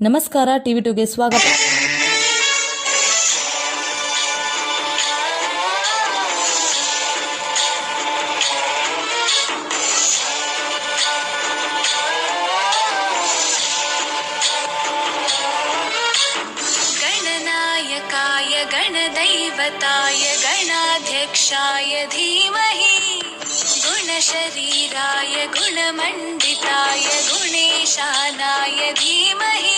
ನಮಸ್ಕಾರ ಟಿವಿ ಟುಗೆ ಸ್ವಾಗತ गणनायकाय गणदैवताय गणाध्यक्षाय धीमहि गुणशरीराय गुणमण्डिताय गुणेशानाय धीमहि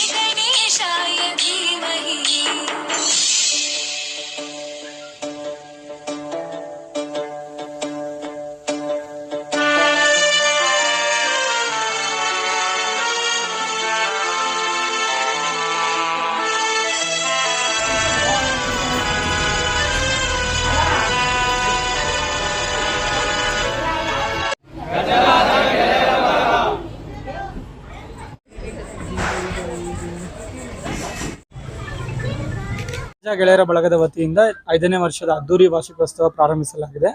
ಗೆಳೆಯರ ಬಳಗದ ವತಿಯಿಂದ ಐದನೇ ವರ್ಷದ ಅದ್ದೂರಿ ವಾರ್ಷಿಕೋತ್ಸವ ಪ್ರಾರಂಭಿಸಲಾಗಿದೆ.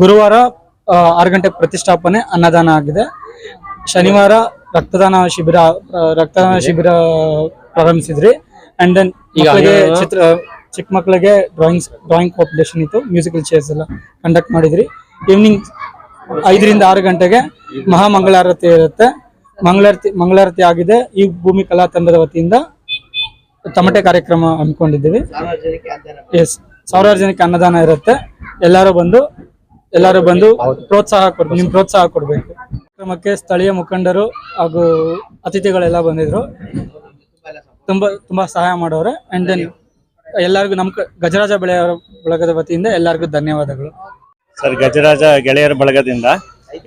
ಗುರುವಾರ ಆರು ಗಂಟೆ ಪ್ರತಿಷ್ಠಾಪನೆ ಅನ್ನದಾನ ಆಗಿದೆ. ಶನಿವಾರ ರಕ್ತದಾನ ಶಿಬಿರ ರಕ್ತದಾನ ಶಿಬಿರ ಪ್ರಾರಂಭಿಸಿದ್ರಿ. ಅಂಡ್ ದೆನ್ ಮಕ್ಕಳಿಗೆ ಚಿತ್ರ ಚಿಕ್ಕ ಮಕ್ಕಳಿಗೆ ಡ್ರಾಯಿಂಗ್ಸ್ ಡ್ರಾಯಿಂಗ್ ಕಾಂಪಿಟೇಷನ್ ಇತ್ತು. ಮ್ಯೂಸಿಕಲ್ ಚೇರ್ಸ್ ಎಲ್ಲ ಕಂಡಕ್ಟ್ ಮಾಡಿದ್ರಿ. ಈವ್ನಿಂಗ್ ಐದರಿಂದ ಆರು ಗಂಟೆಗೆ ಮಹಾಮಂಗಳಾರತಿ ಇರುತ್ತೆ. ಮಂಗಳಾರತಿ ಮಂಗಳಾರತಿ ಆಗಿದೆ. ಈ ಭೂಮಿ ಕಲಾ ತಂಡದ ವತಿಯಿಂದ ತಮಟೆ ಕಾರ್ಯಕ್ರಮ ಹಮ್ಮಿಕೊಂಡಿದ್ದೀವಿ ಎಸ್ ಸಾವಿರಾರು ಜನಕ್ಕೆ ಅನ್ನದಾನ ಇರುತ್ತೆ. ಎಲ್ಲರೂ ಬಂದು ಎಲ್ಲರೂ ಬಂದು ಪ್ರೋತ್ಸಾಹ ಕೊಡ್ಬೇಕು ನಿಮ್ ಪ್ರೋತ್ಸಾಹ ಕೊಡ್ಬೇಕು. ಕಾರ್ಯಕ್ರಮಕ್ಕೆ ಸ್ಥಳೀಯ ಮುಖಂಡರು ಹಾಗೂ ಅತಿಥಿಗಳೆಲ್ಲ ಬಂದಿದ್ರು. ತುಂಬಾ ತುಂಬಾ ಸಹಾಯ ಮಾಡೋರೆ. ಅಂಡ್ ದೆನ್ ಎಲ್ಲರಿಗೂ ನಮ್ ಗಜರಾಜ ಬೆಳೆಯವರ ಬಳಗದ ವತಿಯಿಂದ ಎಲ್ಲರಿಗೂ ಧನ್ಯವಾದಗಳು. ಸರ್, ಗಜರಾಜ ಗೆಳೆಯರ ಬಳಗದಿಂದ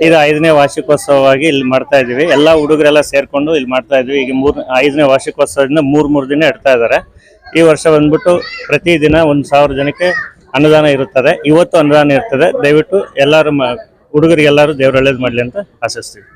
ಇದು ಐದನೇ ವಾರ್ಷಿಕೋತ್ಸವವಾಗಿ ಇಲ್ಲಿ ಮಾಡ್ತಾ ಇದೀವಿ ಎಲ್ಲ ಹುಡುಗರೆಲ್ಲ ಸೇರ್ಕೊಂಡು ಇಲ್ಲಿ ಮಾಡ್ತಾ ಇದ್ವಿ. ಈಗ ಮೂರ್, ಐದನೇ ವಾರ್ಷಿಕೋತ್ಸವದಿಂದ ಮೂರ್ ಮೂರ್ ದಿನ ಇಡ್ತಾ ಇದ್ದಾರೆ. ಈ ವರ್ಷ ಬಂದ್ಬಿಟ್ಟು ಪ್ರತಿ ದಿನ ಒಂದ್ ಸಾವಿರ ಜನಕ್ಕೆ ಅನುದಾನ ಇರುತ್ತದೆ. ಇವತ್ತು ಅನುದಾನ ಇರ್ತದೆ. ದಯವಿಟ್ಟು ಎಲ್ಲರೂ ಹುಡುಗರಿಗೆಲ್ಲರೂ ದೇವ್ರ ಒಳ್ಳೇದು ಮಾಡ್ಲಿ ಅಂತ ಆಶಿಸ್ತೀವಿ.